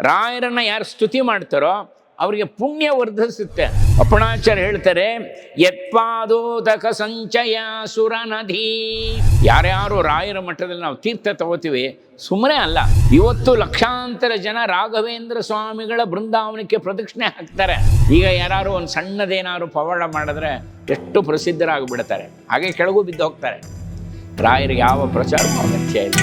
ರಾಯರನ್ನ ಯಾರು ಸ್ತುತಿ ಮಾಡ್ತಾರೋ ಅವರಿಗೆ ಪುಣ್ಯ ವರ್ಧಿಸುತ್ತೆ. ಅಪ್ಪಣಾಚಾರ್ಯ ಹೇಳ್ತಾರೆ, ಯತ್ಪಾದೋದಕ ಸಂಚಯ ಸುರ ನದಿ ಯಾರ್ಯಾರು ರಾಯರ ಮಠದಲ್ಲಿ ನಾವು ತೀರ್ಥ ತಗೋತೀವಿ ಸುಮ್ಮನೆ ಅಲ್ಲ, ಇವತ್ತು ಲಕ್ಷಾಂತರ ಜನ ರಾಘವೇಂದ್ರ ಸ್ವಾಮಿಗಳ ಬೃಂದಾವನಕ್ಕೆ ಪ್ರದಕ್ಷಿಣೆ ಹಾಕ್ತಾರೆ. ಈಗ ಯಾರು ಒಂದು ಸಣ್ಣದೇನಾದ್ರು ಪವಾಡ ಮಾಡಿದ್ರೆ ಎಷ್ಟು ಪ್ರಸಿದ್ಧರಾಗಿಬಿಡ್ತಾರೆ. ಹಾಗೆ ಕೆಳಗೂ ಬಿದ್ದು ಹೋಗ್ತಾರೆ ರಾಯರಿಗೆ ಯಾವ ಪ್ರಚಾರ ಅಗತ್ಯ ಇಲ್ಲ.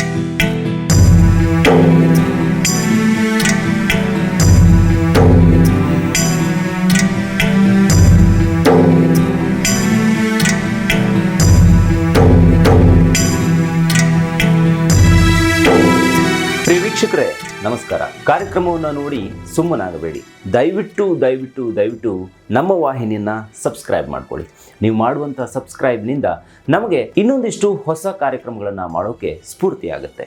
ವೀಕ್ಷಕರೇ ನಮಸ್ಕಾರ. ಕಾರ್ಯಕ್ರಮವನ್ನು ನೋಡಿ ಸುಮ್ಮನಾಗಬೇಡಿ. ದಯವಿಟ್ಟು ದಯವಿಟ್ಟು ದಯವಿಟ್ಟು ನಮ್ಮ ವಾಹಿನಿಯನ್ನು ಸಬ್ಸ್ಕ್ರೈಬ್ ಮಾಡ್ಕೊಳ್ಳಿ. ನೀವು ಮಾಡುವಂಥ ಸಬ್ಸ್ಕ್ರೈಬ್ನಿಂದ ನಮಗೆ ಇನ್ನೊಂದಿಷ್ಟು ಹೊಸ ಕಾರ್ಯಕ್ರಮಗಳನ್ನು ಮಾಡೋಕೆ ಸ್ಫೂರ್ತಿಯಾಗುತ್ತೆ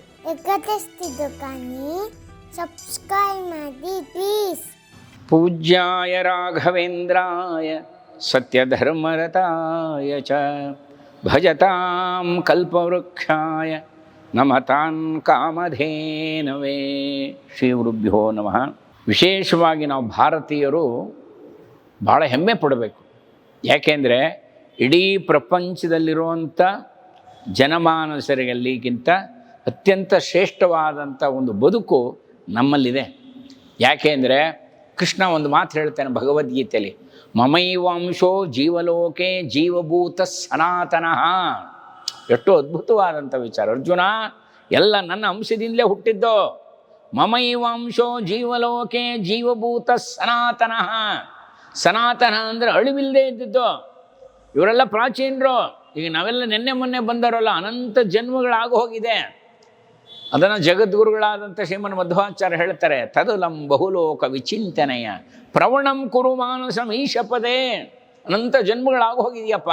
ಪೂಜ್ಯಾಯ ರಾಘವೇಂದ್ರಾಯ ಸತ್ಯಧರ್ಮರತಾಯ ಚ ಭಜತಾಂ ಕಲ್ಪವೃಕ್ಷಾಯ. ನಮತಾನ್ ಕಾಮಧೇನವೇ ಶ್ರೀ ಗುರುಭ್ಯೋ ನಮಃ. ವಿಶೇಷವಾಗಿ ನಾವು ಭಾರತೀಯರು ಭಾಳ ಹೆಮ್ಮೆ ಪಡಬೇಕು. ಯಾಕೆಂದರೆ ಇಡೀ ಪ್ರಪಂಚದಲ್ಲಿರುವಂಥ ಜನಮಾನಸರಿಗಲ್ಲಿಗಿಂತ ಅತ್ಯಂತ ಶ್ರೇಷ್ಠವಾದಂಥ ಒಂದು ಬದುಕು ನಮ್ಮಲ್ಲಿದೆ. ಯಾಕೆಂದರೆ ಕೃಷ್ಣ ಒಂದು ಮಾತು ಹೇಳ್ತಾನೆ ಭಗವದ್ಗೀತೆಯಲ್ಲಿ ಮಮೈವಾಂಶೋ ಜೀವಲೋಕೆ ಜೀವಭೂತ ಸನಾತನಃ. ಎಷ್ಟು ಅದ್ಭುತವಾದಂಥ ವಿಚಾರ. ಅರ್ಜುನ, ಎಲ್ಲ ನನ್ನ ಅಂಶದಿಂದಲೇ ಹುಟ್ಟಿದ್ದು. ಮಮೈವಾಂಶೋ ಜೀವಲೋಕೆ ಜೀವಭೂತ ಸನಾತನಃ. ಸನಾತನ ಅಂದರೆ ಅಳಿವಿಲ್ಲದೆ ಇದ್ದಿದ್ದು. ಇವರೆಲ್ಲ ಪ್ರಾಚೀನರು. ಈಗ ನಾವೆಲ್ಲ ನಿನ್ನೆ ಮೊನ್ನೆ ಬಂದವರಲ್ಲ, ಅನಂತ ಜನ್ಮಗಳಾಗ ಹೋಗಿದೆ. ಅದನ್ನು ಜಗದ್ಗುರುಗಳಾದಂಥ ಶ್ರೀಮನ್ ಮಧ್ವಾಚಾರ್ಯ ಹೇಳ್ತಾರೆ, ತದುಲಂ ಬಹುಲೋಕ ವಿಚಿಂತನೆಯ. ಪ್ರವಣಂ ಕುರು ಮಾನಸಂ ಅನಂತ ಜನ್ಮಗಳಾಗ ಹೋಗಿದೆಯಪ್ಪ.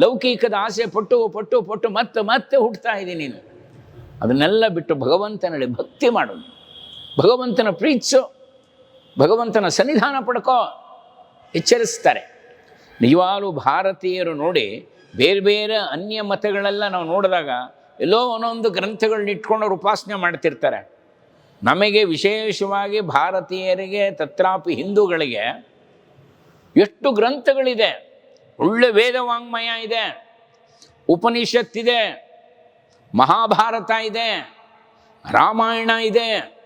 ಲೌಕಿಕದ ಆಸೆ ಪಟ್ಟು ಪಟ್ಟು ಪಟ್ಟು ಮತ್ತೆ ಮತ್ತೆ ಹುಟ್ಟುತ್ತಾ ಇದ್ದೀನಿ ನೀನು. ಅದನ್ನೆಲ್ಲ ಬಿಟ್ಟು ಭಗವಂತನಲ್ಲಿ ಭಕ್ತಿ ಮಾಡು. ಭಗವಂತನ ಪ್ರೀತಿಸು, ಭಗವಂತನ ಸನ್ನಿಧಾನ ಪಡ್ಕೋ, ಎಚ್ಚರಿಸ್ತಾರೆ. ನಿಜವಾಗಲೂ ಭಾರತೀಯರು ನೋಡಿ ಬೇರೆ ಬೇರೆ ಅನ್ಯ ಮತಗಳೆಲ್ಲ ನಾವು ನೋಡಿದಾಗ ಎಲ್ಲೋ ಒಂದೊಂದು ಗ್ರಂಥಗಳನ್ನ ಇಟ್ಕೊಂಡು ಉಪಾಸನೆ ಮಾಡ್ತಿರ್ತಾರೆ. ನಮಗೆ ವಿಶೇಷವಾಗಿ ಭಾರತೀಯರಿಗೆ, ತತ್ರಾಪಿ ಹಿಂದೂಗಳಿಗೆ ಎಷ್ಟು ಗ್ರಂಥಗಳಿದೆ. ಒಳ್ಳೆ ವೇದವಾಂಗ್ಮಯ ಇದೆ. ಉಪನಿಷತ್ತಿದೆ ಮಹಾಭಾರತ ಇದೆ. ರಾಮಾಯಣ ಇದೆ.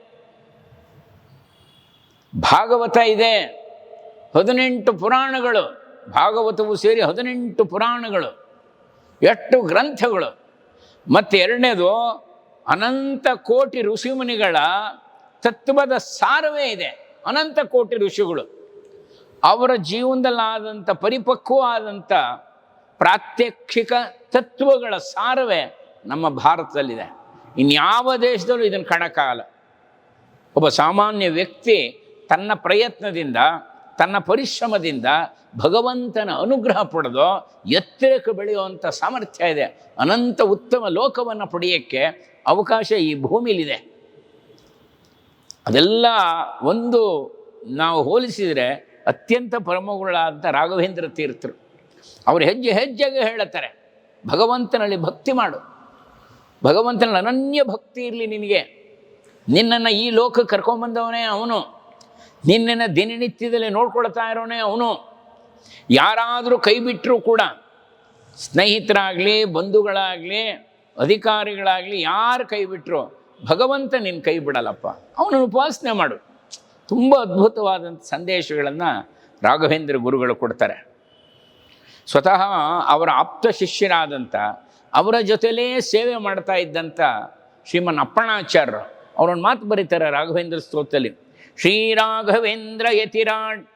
ಭಾಗವತ ಇದೆ. ಹದಿನೆಂಟು ಪುರಾಣಗಳು, ಭಾಗವತವು ಸೇರಿ ಹದಿನೆಂಟು ಪುರಾಣಗಳು ಎಷ್ಟು ಗ್ರಂಥಗಳು. ಮತ್ತು ಎರಡನೇದು, ಅನಂತ ಕೋಟಿ ಋಷಿಮುನಿಗಳ ತತ್ವದ ಸಾರವೇ ಇದೆ. ಅನಂತ ಕೋಟಿ ಋಷಿಗಳು. ಅವರ ಜೀವನದಲ್ಲಾದಂಥ ಪರಿಪಕ್ವವಾದಂಥ ಪ್ರಾತ್ಯಕ್ಷಿಕ ತತ್ವಗಳ ಸಾರವೇ ನಮ್ಮ ಭಾರತದಲ್ಲಿದೆ. ಇನ್ಯಾವ ದೇಶದಲ್ಲೂ ಇದನ್ನು ಕಣಕಾಲ ಒಬ್ಬ ಸಾಮಾನ್ಯ ವ್ಯಕ್ತಿ ತನ್ನ ಪ್ರಯತ್ನದಿಂದ, ತನ್ನ ಪರಿಶ್ರಮದಿಂದ ಭಗವಂತನ ಅನುಗ್ರಹ ಪಡೆದು ಎತ್ತರಕ್ಕೆ ಬೆಳೆಯುವಂಥ ಸಾಮರ್ಥ್ಯ ಇದೆ. ಅನಂತ ಉತ್ತಮ ಲೋಕವನ್ನು ಪಡೆಯೋಕ್ಕೆ ಅವಕಾಶ ಈ ಭೂಮಿಲಿದೆ ಅದೆಲ್ಲ ಒಂದು ನಾವು ಹೋಲಿಸಿದರೆ ಅತ್ಯಂತ ಪರಮಗುಗಳಾದಂಥ ರಾಘವೇಂದ್ರ ತೀರ್ಥರು. ಅವರು ಹೆಜ್ಜೆ ಹೆಜ್ಜೆಗೆ ಹೇಳುತ್ತಾರೆ, ಭಗವಂತನಲ್ಲಿ ಭಕ್ತಿ ಮಾಡು. ಭಗವಂತನಲ್ಲಿ ಅನನ್ಯ ಭಕ್ತಿ ಇರಲಿ ನಿನಗೆ. ನಿನ್ನನ್ನು ಈ ಲೋಕಕ್ಕೆ ಕರ್ಕೊಂಬಂದವನೇ ಅವನು. ನಿನ್ನನ್ನು ದಿನನಿತ್ಯದಲ್ಲಿ ನೋಡ್ಕೊಳ್ತಾ ಇರೋನೇ ಅವನು. ಯಾರಾದರೂ ಕೈ ಬಿಟ್ಟರೂ ಕೂಡ ಸ್ನೇಹಿತರಾಗಲಿ, ಬಂಧುಗಳಾಗಲಿ, ಅಧಿಕಾರಿಗಳಾಗಲಿ ಯಾರು ಕೈ ಬಿಟ್ಟರು ಭಗವಂತ ನಿನ್ನ ಕೈ ಬಿಡಲ್ಲಪ್ಪ. ಅವನನ್ನು ಉಪಾಸನೆ ಮಾಡು. ತುಂಬ ಅದ್ಭುತವಾದಂಥ ಸಂದೇಶಗಳನ್ನು ರಾಘವೇಂದ್ರ ಗುರುಗಳು ಕೊಡ್ತಾರೆ. ಸ್ವತಃ ಅವರ ಆಪ್ತ ಶಿಷ್ಯರಾದಂಥ ಅವರ ಜೊತೆಲೇ ಸೇವೆ ಮಾಡ್ತಾ ಇದ್ದಂಥ ಶ್ರೀಮನ್ ಅಪ್ಪಣಾಚಾರ್ಯರು, ಅವರೊಂದು ಮಾತು ಬರೀತಾರೆ ರಾಘವೇಂದ್ರ ಸ್ತೋತ್ರದಲ್ಲಿ. ಶ್ರೀರಾಘವೇಂದ್ರ ಯತಿರಾಟ್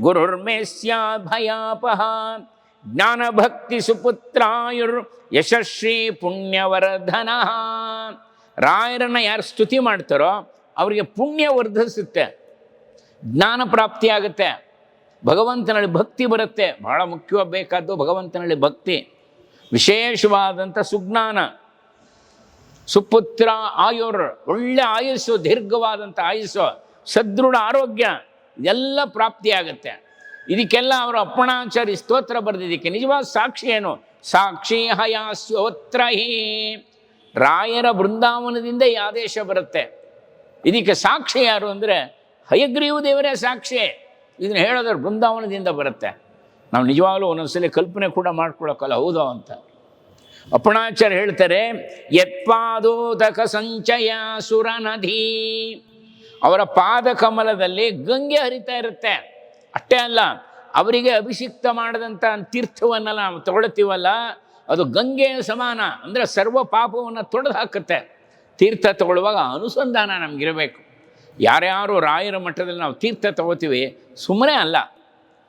ಗುರುರ್ಮೇ ಸ್ಯಾತ್ ಭಯಾಪಹ ಜ್ಞಾನಭಕ್ತಿ ಸುಪುತ್ರಾಯುರ್ ಯಶಸ್ವಿ ಪುಣ್ಯವರ್ಧನ. ರಾಯರನ್ನು ಯಾರು ಸ್ತುತಿ ಮಾಡ್ತಾರೋ ಅವರಿಗೆ ಪುಣ್ಯ ವರ್ಧಿಸುತ್ತೆ. ಜ್ಞಾನ ಪ್ರಾಪ್ತಿಯಾಗುತ್ತೆ ಭಗವಂತನಲ್ಲಿ ಭಕ್ತಿ ಬರುತ್ತೆ. ಬಹಳ ಮುಖ್ಯವಾಗಿ ಬೇಕಾದ್ದು ಭಗವಂತನಲ್ಲಿ ಭಕ್ತಿ. ವಿಶೇಷವಾದಂಥ ಸುಜ್ಞಾನ. ಸುಪುತ್ರ ಆಯುರ್, ಒಳ್ಳೆ ಆಯುಸ್ಸು, ದೀರ್ಘವಾದಂಥ ಆಯುಸ್ಸು, ಸದೃಢ ಆರೋಗ್ಯ ಎಲ್ಲ ಪ್ರಾಪ್ತಿಯಾಗುತ್ತೆ. ಇದಕ್ಕೆಲ್ಲ ಅವರು ಅಪ್ಪಣಾಚಾರಿ ಸ್ತೋತ್ರ ಬರೆದಿದ್ದಕ್ಕೆ ನಿಜವಾದ ಸಾಕ್ಷಿ ಏನು? ಸಾಕ್ಷಿ ಹಯಾಸ್ಯೋತ್ರ ರಾಯರ ಬೃಂದಾವನದಿಂದ ಈ ಆದೇಶ ಬರುತ್ತೆ. ಇದಕ್ಕೆ ಸಾಕ್ಷಿ ಯಾರು ಅಂದರೆ ಹಯಗ್ರೀವ ದೇವರೇ ಸಾಕ್ಷಿ. ಇದನ್ನು ಹೇಳೋದ್ರ ಬೃಂದಾವನದಿಂದ ಬರುತ್ತೆ. ನಾವು ನಿಜವಾಗ್ಲೂ ಒಂದೊಂದ್ಸಲಿ ಕಲ್ಪನೆ ಕೂಡ ಮಾಡ್ಕೊಳಕ್ಕಲ್ಲ ಹೌದೋ ಅಂತ. ಅಪ್ಪಣಾಚಾರ್ಯ ಹೇಳ್ತಾರೆ, ಯತ್ಪಾದೋದಕ ಸಂಚಯ ಸುರ ನದಿ ಅವರ ಪಾದ ಕಮಲದಲ್ಲಿ ಗಂಗೆ ಹರಿತಾ ಇರುತ್ತೆ. ಅಷ್ಟೇ ಅಲ್ಲ, ಅವರಿಗೆ ಅಭಿಷಿಕ್ತ ಮಾಡಿದಂಥ ತೀರ್ಥವನ್ನೆಲ್ಲ ನಾವು ತಗೊಳ್ತೀವಲ್ಲ, ಅದು ಗಂಗೆಯ ಸಮಾನ. ಅಂದರೆ ಸರ್ವ ಪಾಪವನ್ನು ತೊಡೆದು ಹಾಕುತ್ತೆ. ತೀರ್ಥ ತಗೊಳ್ಳುವಾಗ ಅನುಸಂಧಾನ ನಮಗಿರಬೇಕು. ಯಾರ್ಯಾರು ರಾಯರ ಮಟ್ಟದಲ್ಲಿ ನಾವು ತೀರ್ಥ ತಗೋತೀವಿ ಸುಮ್ಮನೆ ಅಲ್ಲ.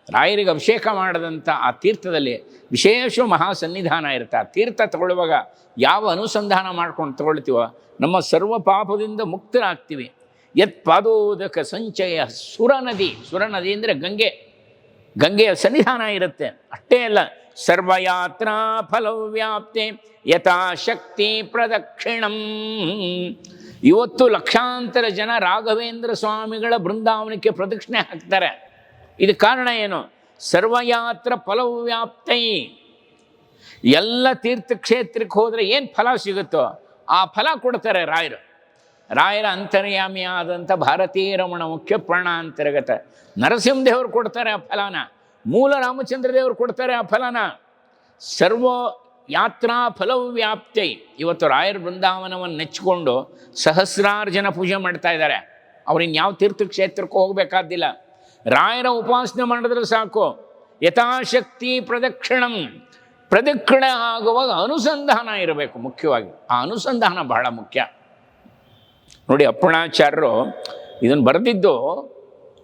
ರಾಯರಿಗೆ ಅಭಿಷೇಕ ಮಾಡಿದಂಥ ಆ ತೀರ್ಥದಲ್ಲಿ ವಿಶೇಷ ಮಹಾ ಸನ್ನಿಧಾನ ಇರುತ್ತೆ. ಆ ತೀರ್ಥ ತಗೊಳ್ಳುವಾಗ ಯಾವ ಅನುಸಂಧಾನ ಮಾಡ್ಕೊಂಡು ತಗೊಳ್ತೀವೋ, ನಮ್ಮ ಸರ್ವ ಪಾಪದಿಂದ ಮುಕ್ತರಾಗ್ತೀವಿ. ಯತ್ ಪಾದೋದಕ ಸಂಚಯ ಸುರ ನದಿ ಸುರ ನದಿ ಅಂದರೆ ಗಂಗೆ. ಗಂಗೆಯ ಸನ್ನಿಧಾನ ಇರುತ್ತೆ. ಅಷ್ಟೇ ಅಲ್ಲ, ಸರ್ವಯಾತ್ರಾ ಫಲವ್ಯಾಪ್ತಿ ಯಥಾಶಕ್ತಿ ಪ್ರದಕ್ಷಿಣಂ. ಇವತ್ತು ಲಕ್ಷಾಂತರ ಜನ ರಾಘವೇಂದ್ರ ಸ್ವಾಮಿಗಳ ಬೃಂದಾವನಕ್ಕೆ ಪ್ರದಕ್ಷಿಣೆ ಹಾಕ್ತಾರೆ. ಇದು ಕಾರಣ ಏನು? ಸರ್ವಯಾತ್ರ ಫಲವ್ಯಾಪ್ತೈ. ಎಲ್ಲ ತೀರ್ಥಕ್ಷೇತ್ರಕ್ಕೆ ಹೋದರೆ ಏನು ಫಲ ಸಿಗುತ್ತೋ ಆ ಫಲ ಕೊಡ್ತಾರೆ ರಾಯರು. ರಾಯರ ಅಂತರ್ಯಾಮಿ ಆದಂಥ ಭಾರತೀಯ ರಮಣ ಮುಖ್ಯ ಪ್ರಾಣ ಅಂತರ್ಗತ. ನರಸಿಂಹದೇವರು ಕೊಡ್ತಾರೆ ಆ ಫಲನ. ಮೂಲ ರಾಮಚಂದ್ರ ದೇವರು ಕೊಡ್ತಾರೆ ಆ ಫಲನ. ಸರ್ವ ಯಾತ್ರಾ ಫಲವ್ಯಾಪ್ತೈ ಇವತ್ತು ರಾಯರ ಬೃಂದಾವನವನ್ನು ನೆಚ್ಚಿಕೊಂಡು ಸಹಸ್ರಾರು ಜನ ಪೂಜೆ ಮಾಡ್ತಾ ಇದ್ದಾರೆ. ಅವ್ರಿನ್ ಯಾವ ತೀರ್ಥಕ್ಷೇತ್ರಕ್ಕೂ ಹೋಗಬೇಕಾದಿಲ್ಲ ರಾಯರ ಉಪಾಸನೆ ಮಾಡಿದ್ರೆ ಸಾಕು. ಯಥಾಶಕ್ತಿ ಪ್ರದಕ್ಷಿಣಂ. ಪ್ರದಕ್ಷಿಣೆ ಆಗುವಾಗ ಅನುಸಂಧಾನ ಇರಬೇಕು ಮುಖ್ಯವಾಗಿ. ಆ ಅನುಸಂಧಾನ ಬಹಳ ಮುಖ್ಯ. ನೋಡಿ ಅಪ್ಪಣಾಚಾರ್ಯರು ಇದನ್ನು ಬರೆದಿದ್ದು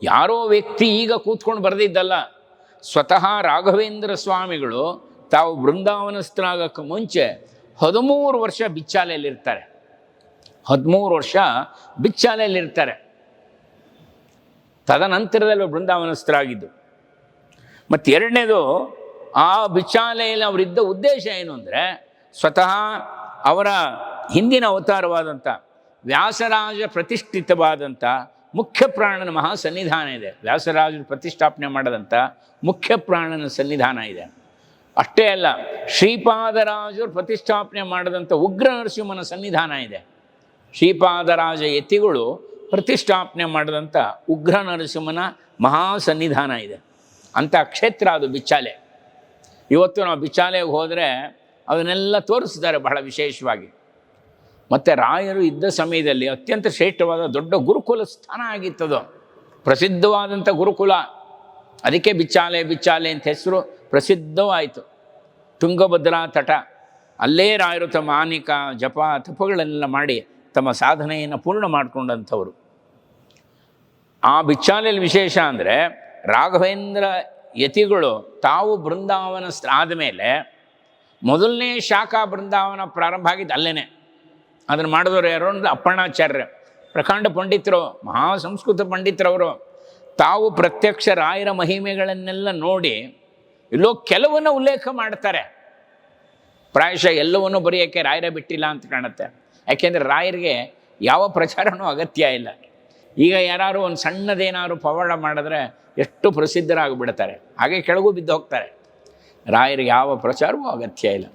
ಯಾರೋ ವ್ಯಕ್ತಿ ಈಗ ಕೂತ್ಕೊಂಡು ಬರೆದಿದ್ದಲ್ಲ. ಸ್ವತಃ ರಾಘವೇಂದ್ರ ಸ್ವಾಮಿಗಳು ತಾವು ಬೃಂದಾವನಸ್ಥರಾಗಕ್ಕೆ ಮುಂಚೆ ಹದಿಮೂರು ವರ್ಷ ಬಿಚ್ಚಾಲೆಯಲ್ಲಿರ್ತಾರೆ ಹದಿಮೂರು ವರ್ಷ ಬಿಚ್ಚಾಲೆಯಲ್ಲಿರ್ತಾರೆ ತದನಂತರದಲ್ಲಿ ಬೃಂದಾವನಸ್ಥರಾಗಿದ್ದು. ಮತ್ತು ಎರಡನೇದು ಆ ಬಿಚ್ಚಾಲೆಯಲ್ಲಿ ಅವರಿದ್ದ ಉದ್ದೇಶ ಏನು ಅಂದರೆ ಸ್ವತಃ ಅವರ ಹಿಂದಿನ ಅವತಾರವಾದಂಥ ವ್ಯಾಸರಾಜ ಪ್ರತಿಷ್ಠಿತವಾದಂಥ ಮುಖ್ಯ ಪ್ರಾಣನ ಮಹಾ ಸನ್ನಿಧಾನ ಇದೆ. ವ್ಯಾಸರಾಜರು ಪ್ರತಿಷ್ಠಾಪನೆ ಮಾಡದಂಥ ಮುಖ್ಯ ಪ್ರಾಣನ ಸನ್ನಿಧಾನ ಇದೆ ಅಷ್ಟೇ ಅಲ್ಲ, ಶ್ರೀಪಾದರಾಜರು ಪ್ರತಿಷ್ಠಾಪನೆ ಮಾಡಿದಂಥ ಉಗ್ರ ನರಸಿಂಹನ ಸನ್ನಿಧಾನ ಇದೆ. ಶ್ರೀಪಾದರಾಜ ಯತಿಗಳು ಪ್ರತಿಷ್ಠಾಪನೆ ಮಾಡಿದಂಥ ಉಗ್ರ ನರಸಿಂಹನ ಮಹಾ ಸನ್ನಿಧಾನ ಇದೆ. ಅಂಥ ಕ್ಷೇತ್ರ ಅದು ಬಿಚ್ಚಾಲೆ. ಇವತ್ತು ನಾವು ಬಿಚ್ಚಾಲೆಗೆ ಹೋದರೆ ಅದನ್ನೆಲ್ಲ ತೋರಿಸ್ತಾರೆ ಬಹಳ ವಿಶೇಷವಾಗಿ. ಮತ್ತು ರಾಯರು ಇದ್ದ ಸಮಯದಲ್ಲಿ ಅತ್ಯಂತ ಶ್ರೇಷ್ಠವಾದ ದೊಡ್ಡ ಗುರುಕುಲ ಸ್ಥಾನ ಆಗಿತ್ತದು. ಪ್ರಸಿದ್ಧವಾದಂಥ ಗುರುಕುಲ. ಅದಕ್ಕೆ ಬಿಚ್ಚಾಲೆ ಬಿಚ್ಚಾಲೆ ಅಂತ ಹೆಸರು ಪ್ರಸಿದ್ಧವಾಯಿತು. ತುಂಗಭದ್ರಾ ತಟ. ಅಲ್ಲೇ ರಾಯರು ತಮ್ಮ ಆನಿಕ, ಜಪ ತಪಗಳೆಲ್ಲ ಮಾಡಿ ತಮ್ಮ ಸಾಧನೆಯನ್ನು ಪೂರ್ಣ ಮಾಡಿಕೊಂಡಂಥವ್ರು. ಆ ಬಿಚ್ಚಾಲೆಯಲ್ಲಿ ವಿಶೇಷ ಅಂದರೆ ರಾಘವೇಂದ್ರ ಯತಿಗಳು ತಾವು ಬೃಂದಾವನ ಆದಮೇಲೆ ಮೊದಲನೇ ಶಾಖಾ ಬೃಂದಾವನ ಪ್ರಾರಂಭ ಆಗಿದ್ದು ಅಲ್ಲೇ ಅದನ್ನು ಮಾಡಿದವರು ಯಾರು ಅಂದರೆ ಅಪ್ಪಣ್ಣಾಚಾರ್ಯ ಪ್ರಕಾಂಡ ಪಂಡಿತರು ಮಹಾ ಸಂಸ್ಕೃತ ಪಂಡಿತರವರು ತಾವು ಪ್ರತ್ಯಕ್ಷ ರಾಯರ ಮಹಿಮೆಗಳನ್ನೆಲ್ಲ ನೋಡಿ ಇಲ್ಲೋ ಕೆಲವನ್ನ ಉಲ್ಲೇಖ ಮಾಡ್ತಾರೆ. ಪ್ರಾಯಶಃ ಎಲ್ಲವನ್ನೂ ಬರೆಯೋಕ್ಕೆ ರಾಯರ ಬಿಟ್ಟಿಲ್ಲ ಅಂತ ಕಾಣುತ್ತೆ. ಯಾಕೆಂದರೆ ರಾಯರಿಗೆ ಯಾವ ಪ್ರಚಾರನೂ ಅಗತ್ಯ ಇಲ್ಲ. ಈಗ ಯಾರು ಒಂದು ಸಣ್ಣದೇನಾದ್ರು ಪವಾಡ ಮಾಡಿದ್ರೆ ಎಷ್ಟು ಪ್ರಸಿದ್ಧರಾಗಿಬಿಡ್ತಾರೆ. ಹಾಗೆ ಕೆಳಗೂ ಬಿದ್ದು ಹೋಗ್ತಾರೆ. ರಾಯರಿಗೆ ಯಾವ ಪ್ರಚಾರವೂ ಅಗತ್ಯ ಇಲ್ಲ.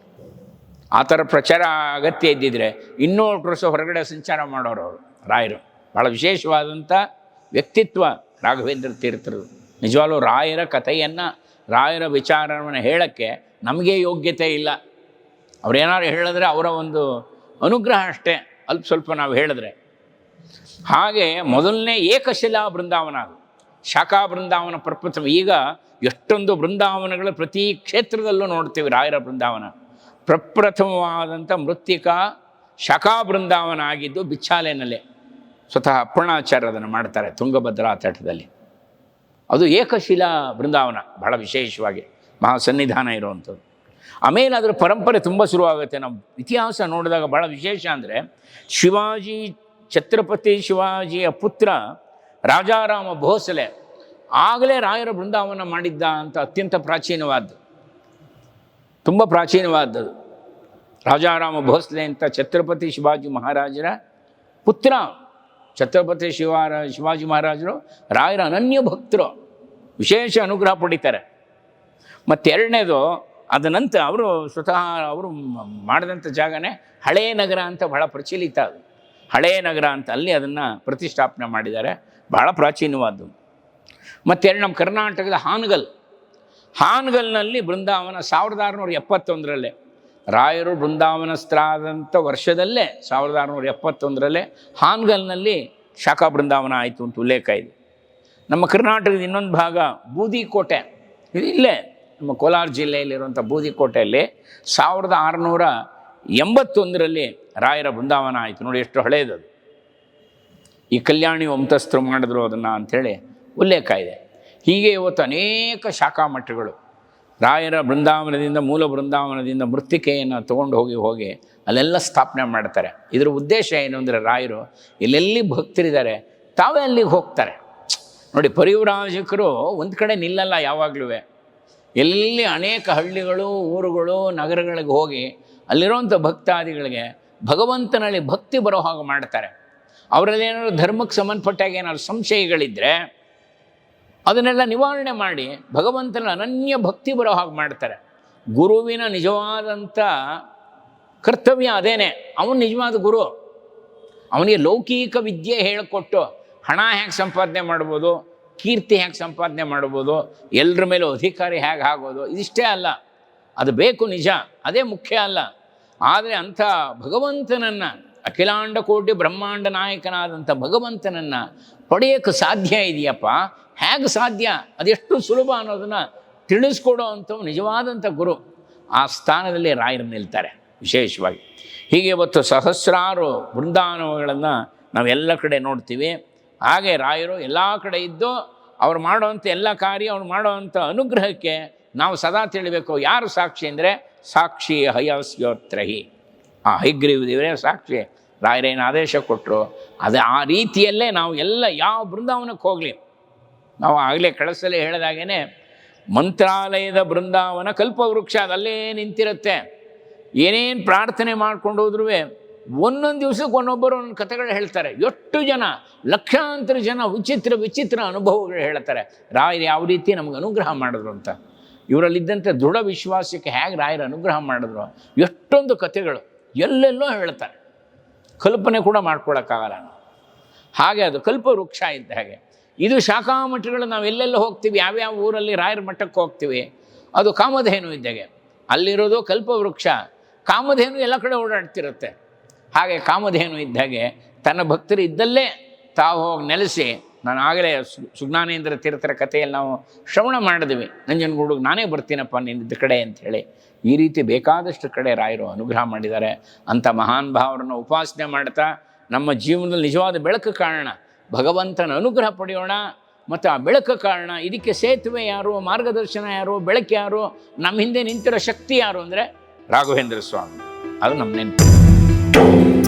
ಆ ಥರ ಪ್ರಚಾರ ಅಗತ್ಯ ಇದ್ದಿದ್ರೆ ಇನ್ನೂ ವರ್ಷ ಹೊರಗಡೆ ಸಂಚಾರ ಮಾಡೋರು ಅವರು, ರಾಯರು. ಭಾಳ ವಿಶೇಷವಾದಂಥ ವ್ಯಕ್ತಿತ್ವ ರಾಘವೇಂದ್ರ ತೀರ್ಥರು. ನಿಜವಾಗ್ಲೂ ರಾಯರ ಕಥೆಯನ್ನು ರಾಯರ ವಿಚಾರವನ್ನು ಹೇಳೋಕ್ಕೆ ನಮಗೆ ಯೋಗ್ಯತೆ ಇಲ್ಲ. ಅವ್ರೇನಾದ್ರು ಹೇಳಿದ್ರೆ ಅವರ ಒಂದು ಅನುಗ್ರಹ ಅಷ್ಟೇ, ಅಲ್ಪ ಸ್ವಲ್ಪ ನಾವು ಹೇಳಿದ್ರೆ. ಹಾಗೆ ಮೊದಲನೇ ಏಕಶಿಲಾ ಬೃಂದಾವನ ಅದು ಶಾಖಾ ಬೃಂದಾವನ ಪ್ರಪ್ರಥಮ ಈಗ ಎಷ್ಟೊಂದು ಬೃಂದಾವನಗಳು ಪ್ರತಿ ಕ್ಷೇತ್ರದಲ್ಲೂ ನೋಡ್ತೀವಿ ರಾಯರ ಬೃಂದಾವನ. ಪ್ರಪ್ರಥಮವಾದಂಥ ಮೃತ್ತಿಕಾ ಶಾಖಾ ಬೃಂದಾವನ ಆಗಿದ್ದು ಬಿಚ್ಚಾಲೆನಲ್ಲೇ. ಸ್ವತಃ ಅಪ್ಪಣಾಚಾರ್ಯ ಅದನ್ನು ಮಾಡ್ತಾರೆ ತುಂಗಭದ್ರಾ ತಟದಲ್ಲಿ. ಅದು ಏಕಶಿಲಾ ಬೃಂದಾವನ, ಬಹಳ ವಿಶೇಷವಾಗಿ ಮಹಾ ಸನ್ನಿಧಾನ ಇರುವಂಥದ್ದು. ಆಮೇಲೆ ಅದರ ಪರಂಪರೆ ತುಂಬ ಶುರುವಾಗುತ್ತೆ. ನಾವು ಇತಿಹಾಸ ನೋಡಿದಾಗ ಭಾಳ ವಿಶೇಷ ಅಂದರೆ, ಶಿವಾಜಿ ಛತ್ರಪತಿ ಶಿವಾಜಿಯ ಪುತ್ರ ರಾಜಾರಾಮ ಭೋಸಲೆ ಆಗಲೇ ರಾಯರ ಬೃಂದಾವನ ಮಾಡಿದ್ದ ಅಂತ ಅತ್ಯಂತ ಪ್ರಾಚೀನವಾದ್ದು. ತುಂಬ ಪ್ರಾಚೀನವಾದದ್ದು. ರಾಜಾರಾಮ ಭೋಸ್ಲೆ ಅಂತ ಛತ್ರಪತಿ ಶಿವಾಜಿ ಮಹಾರಾಜರ ಪುತ್ರ, ಛತ್ರಪತಿ ಶಿವಾರ, ಶಿವಾಜಿ ಮಹಾರಾಜರು, ರಾಯರ ಅನನ್ಯ ಭಕ್ತರು. ವಿಶೇಷ ಅನುಗ್ರಹ ಪಡಿತಾರೆ. ಮತ್ತೆರಡನೇದು ಎರಡನೇದು ಅದನಂತ ಅವರು ಸ್ವತಃ ಅವರು ಮಾಡಿದಂಥ ಜಾಗನೇ ಹಳೆಯ ನಗರ ಅಂತ ಬಹಳ ಪ್ರಚಲಿತ ಅದು. ಹಳೆಯ ನಗರ ಅಂತ ಅಲ್ಲಿ ಅದನ್ನು ಪ್ರತಿಷ್ಠಾಪನೆ ಮಾಡಿದ್ದಾರೆ. ಬಹಳ ಪ್ರಾಚೀನವಾದ್ದು. ಮತ್ತೆರಡು ನಮ್ಮ ಕರ್ನಾಟಕದ ಹಾನಗಲ್. ಹಾನಗಲ್ನಲ್ಲಿ ಬೃಂದಾವನ ಸಾವಿರದ ಆರುನೂರ ಎಪ್ಪತ್ತೊಂದರಲ್ಲೇ, ರಾಯರು ಬೃಂದಾವನಸ್ಥರಾದಂಥ ವರ್ಷದಲ್ಲೇ ಸಾವಿರದ ಆರುನೂರ ಎಪ್ಪತ್ತೊಂದರಲ್ಲೇ ಹಾನಗಲ್ನಲ್ಲಿ ಶಾಖಾ ಬೃಂದಾವನ ಆಯಿತು ಅಂತ ಉಲ್ಲೇಖ ಇದೆ. ನಮ್ಮ ಕರ್ನಾಟಕದ ಇನ್ನೊಂದು ಭಾಗ ಬೂದಿಕೋಟೆ. ಇದು ಇಲ್ಲೇ ನಮ್ಮ ಕೋಲಾರ ಜಿಲ್ಲೆಯಲ್ಲಿರುವಂಥ ಬೂದಿಕೋಟೆಯಲ್ಲಿ ಸಾವಿರದ ಆರುನೂರ ಎಂಬತ್ತೊಂದರಲ್ಲಿ ರಾಯರ ಬೃಂದಾವನ ಆಯಿತು. ನೋಡಿ ಎಷ್ಟು ಹಳೆಯದದು ಈ ಕಲ್ಯಾಣಿ ವಂತಸ್ಥರು ಮಾಡಿದ್ರು ಅದನ್ನು ಅಂಥೇಳಿ ಉಲ್ಲೇಖ ಇದೆ. ಹೀಗೆ ಇವತ್ತು ಅನೇಕ ಶಾಖಾ ಮಠಗಳು ರಾಯರ ಬೃಂದಾವನದಿಂದ ಮೂಲ ಬೃಂದಾವನದಿಂದ ಮೃತ್ತಿಕೆಯನ್ನು ತೊಗೊಂಡು ಹೋಗಿ ಹೋಗಿ ಅಲ್ಲೆಲ್ಲ ಸ್ಥಾಪನೆ ಮಾಡ್ತಾರೆ. ಇದರ ಉದ್ದೇಶ ಏನು ಅಂದರೆ ರಾಯರು ಎಲ್ಲೆಲ್ಲಿ ಭಕ್ತರಿದ್ದಾರೆ ತಾವೇ ಅಲ್ಲಿಗೆ ಹೋಗ್ತಾರೆ. ನೋಡಿ, ಪರಿವ್ರಾಜಕರು ಒಂದು ಕಡೆ ನಿಲ್ಲಲ್ಲ ಯಾವಾಗಲೂ ಎಲ್ಲಿ ಅನೇಕ ಹಳ್ಳಿಗಳು, ಊರುಗಳು, ನಗರಗಳಿಗೆ ಹೋಗಿ ಅಲ್ಲಿರೋಂಥ ಭಕ್ತಾದಿಗಳಿಗೆ ಭಗವಂತನಲ್ಲಿ ಭಕ್ತಿ ಬರೋ ಹಾಗೆ ಮಾಡ್ತಾರೆ. ಅವರಲ್ಲಿ ಏನಾದ್ರು ಧರ್ಮಕ್ಕೆ ಸಂಬಂಧಪಟ್ಟಾಗ ಏನಾದ್ರು ಸಂಶಯಗಳಿದ್ದರೆ ಅದನ್ನೆಲ್ಲ ನಿವಾರಣೆ ಮಾಡಿ ಭಗವಂತನ ಅನನ್ಯ ಭಕ್ತಿ ಬರೋ ಹಾಗೆ ಮಾಡ್ತಾರೆ. ಗುರುವಿನ ನಿಜವಾದಂಥ ಕರ್ತವ್ಯ ಅದೇನೆ. ಅವನು ನಿಜವಾದ ಗುರು. ಅವನಿಗೆ ಲೌಕಿಕ ವಿದ್ಯೆ ಹೇಳಿಕೊಟ್ಟು ಹಣ ಹೇಗೆ ಸಂಪಾದನೆ ಮಾಡ್ಬೋದು? ಕೀರ್ತಿ ಹೇಗೆ ಸಂಪಾದನೆ ಮಾಡ್ಬೋದು? ಎಲ್ಲರ ಮೇಲೂ ಅಧಿಕಾರಿ ಹೇಗೆ ಆಗೋದು? ಇದಿಷ್ಟೇ ಅಲ್ಲ. ಅದು ಬೇಕು ನಿಜ. ಅದೇ ಮುಖ್ಯ ಅಲ್ಲ. ಆದರೆ ಅಂಥ ಭಗವಂತನನ್ನು, ಅಖಿಲಾಂಡ ಕೋಟಿ ಬ್ರಹ್ಮಾಂಡ ನಾಯಕನಾದಂಥ ಭಗವಂತನನ್ನು ಪಡೆಯೋಕ್ಕೆ ಸಾಧ್ಯ ಇದೆಯಪ್ಪ? ಹೇಗೆ ಸಾಧ್ಯ? ಅದೆಷ್ಟು ಸುಲಭ ಅನ್ನೋದನ್ನು ತಿಳಿಸ್ಕೊಡೋ ಅಂಥವು ನಿಜವಾದಂಥ ಗುರು. ಆ ಸ್ಥಾನದಲ್ಲಿ ರಾಯರು ನಿಲ್ತಾರೆ, ವಿಶೇಷವಾಗಿ. ಹೀಗೆ ಇವತ್ತು ಸಹಸ್ರಾರು ಬೃಂದಾವನಗಳನ್ನು ನಾವೆಲ್ಲ ಕಡೆ ನೋಡ್ತೀವಿ. ಹಾಗೆ ರಾಯರು ಎಲ್ಲ ಕಡೆ ಇದ್ದು ಅವ್ರು ಮಾಡೋವಂಥ ಎಲ್ಲ ಕಾರ್ಯ, ಅವ್ರು ಮಾಡೋವಂಥ ಅನುಗ್ರಹಕ್ಕೆ ನಾವು ಸದಾ ತಿಳಿಬೇಕು. ಯಾರು ಸಾಕ್ಷಿ ಅಂದರೆ ಸಾಕ್ಷಿ ಹಯಸ್ಯೋತ್ರಹಿ. ಆ ಹೈಗ್ರೀವ್ ದೇವರೇ ಸಾಕ್ಷಿ. ರಾಯರೇನು ಆದೇಶ ಕೊಟ್ಟರು ಅದು ಆ ರೀತಿಯಲ್ಲೇ ನಾವು ಎಲ್ಲ ಯಾವ ಬೃಂದಾವನಕ್ಕೆ ಹೋಗಲಿ. ನಾವು ಆಗಲೇ ಕಳಸಲೇ ಹೇಳಿದಾಗೇ ಮಂತ್ರಾಲಯದ ಬೃಂದಾವನ ಕಲ್ಪವೃಕ್ಷ ಅದಲ್ಲೇ ನಿಂತಿರುತ್ತೆ. ಏನೇನು ಪ್ರಾರ್ಥನೆ ಮಾಡ್ಕೊಂಡು ಹೋದ್ರೂ ಒಂದೊಂದು ದಿವಸಕ್ಕೆ ಒಂದೊಬ್ಬರು ಒಂದೊಂದು ಕಥೆಗಳು ಹೇಳ್ತಾರೆ. ಎಷ್ಟು ಜನ, ಲಕ್ಷಾಂತರ ಜನ ವಿಚಿತ್ರ ವಿಚಿತ್ರ ಅನುಭವಗಳು ಹೇಳ್ತಾರೆ. ರಾಯರು ಯಾವ ರೀತಿ ನಮಗೆ ಅನುಗ್ರಹ ಮಾಡಿದ್ರು ಅಂತ. ಇವರಲ್ಲಿದ್ದಂಥ ದೃಢ ವಿಶ್ವಾಸಕ್ಕೆ ಹೇಗೆ ರಾಯರು ಅನುಗ್ರಹ ಮಾಡಿದ್ರು. ಎಷ್ಟೊಂದು ಕಥೆಗಳು ಎಲ್ಲೆಲ್ಲೋ ಹೇಳ್ತಾರೆ. ಕಲ್ಪನೆ ಕೂಡ ಮಾಡ್ಕೊಳಕ್ಕಾಗಲ್ಲ ನಾವು. ಹಾಗೆ ಅದು ಕಲ್ಪ ವೃಕ್ಷ ಇದ್ದ ಹಾಗೆ. ಇದು ಶಾಖಾ ಮಠಗಳು ನಾವು ಎಲ್ಲೆಲ್ಲ ಹೋಗ್ತೀವಿ ಯಾವ್ಯಾವ ಊರಲ್ಲಿ ರಾಯರ ಮಠಕ್ಕೆ ಹೋಗ್ತೀವಿ. ಅದು ಕಾಮಧೇನು ಇದ್ದಾಗೆ ಅಲ್ಲಿರೋದು ಕಲ್ಪವೃಕ್ಷ ಕಾಮಧೇನು ಎಲ್ಲ ಕಡೆ ಓಡಾಡ್ತಿರುತ್ತೆ. ಹಾಗೆ ಕಾಮಧೇನು ಇದ್ದಾಗೆ ತನ್ನ ಭಕ್ತರು ಇದ್ದಲ್ಲೇ ತಾವು ಹೋಗಿ ನೆಲೆಸಿ ನಾನು ಆಗಲೇ ಸುಜ್ಞಾನೇಂದ್ರ ತೀರ್ಥರ ಕಥೆಯಲ್ಲಿ ನಾವು ಶ್ರವಣ ಮಾಡಿದ್ವಿ. ನಂಜನಗೂಡಿಗೆ ನಾನೇ ಬರ್ತೀನಪ್ಪ ನಿನ್ನಿದ್ದ ಕಡೆ ಅಂಥೇಳಿ ಈ ರೀತಿ ಬೇಕಾದಷ್ಟು ಕಡೆ ರಾಯರು ಅನುಗ್ರಹ ಮಾಡಿದ್ದಾರೆ. ಅಂಥ ಮಹಾನ್ ಭಾವರನ್ನು ಉಪಾಸನೆ ಮಾಡ್ತಾ ನಮ್ಮ ಜೀವನದಲ್ಲಿ ನಿಜವಾದ ಬೆಳಕು ಕಾರಣ ಭಗವಂತನ ಅನುಗ್ರಹ ಪಡೆಯೋಣ. ಮತ್ತು ಆ ಬೆಳಕು ಕಾರಣ ಇದಕ್ಕೆ ಸೇತುವೆ ಯಾರು? ಮಾರ್ಗದರ್ಶನ ಯಾರು? ಬೆಳಕು ಯಾರು? ನಮ್ಮ ಹಿಂದೆ ನಿಂತಿರೋ ಶಕ್ತಿ ಯಾರು? ಅಂದರೆ ರಾಘವೇಂದ್ರ ಸ್ವಾಮಿ. ಅದು ನಮ್ಮ ನೆನಪು. Thank you.